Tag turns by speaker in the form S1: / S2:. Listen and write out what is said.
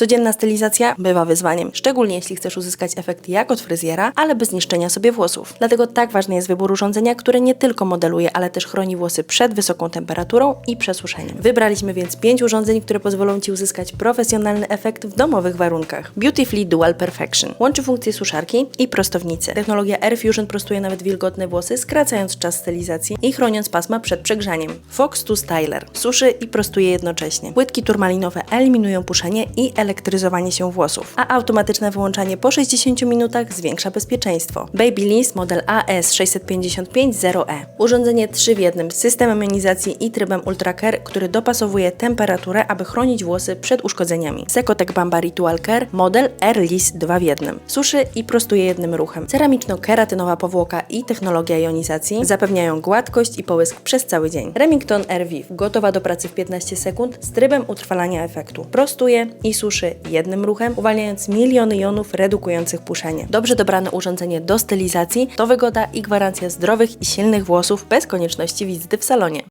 S1: Codzienna stylizacja bywa wyzwaniem, szczególnie jeśli chcesz uzyskać efekt jak od fryzjera, ale bez niszczenia sobie włosów. Dlatego tak ważny jest wybór urządzenia, które nie tylko modeluje, ale też chroni włosy przed wysoką temperaturą i przesuszeniem. Wybraliśmy więc pięć urządzeń, które pozwolą Ci uzyskać profesjonalny efekt w domowych warunkach. Beautifully Dual Perfection łączy funkcje suszarki i prostownicy. Technologia Air Fusion prostuje nawet wilgotne włosy, skracając czas stylizacji i chroniąc pasma przed przegrzaniem. Fox 2 Styler suszy i prostuje jednocześnie. Płytki turmalinowe eliminują puszenie i elektryzowanie się włosów, a automatyczne wyłączanie po 60 minutach zwiększa bezpieczeństwo. Babyliss model AS655-0E. Urządzenie 3 w jednym z systemem jonizacji i trybem Ultra Care, który dopasowuje temperaturę, aby chronić włosy przed uszkodzeniami. Secotec Bamba Ritual Care model Airless 2 w jednym. Suszy i prostuje jednym ruchem. Ceramiczno-keratynowa powłoka i technologia jonizacji zapewniają gładkość i połysk przez cały dzień. Remington Airviv gotowa do pracy w 15 sekund z trybem utrwalania efektu. Prostuje i suszy jednym ruchem, uwalniając miliony jonów redukujących puszenie. Dobrze dobrane urządzenie do stylizacji to wygoda i gwarancja zdrowych i silnych włosów bez konieczności wizyty w salonie.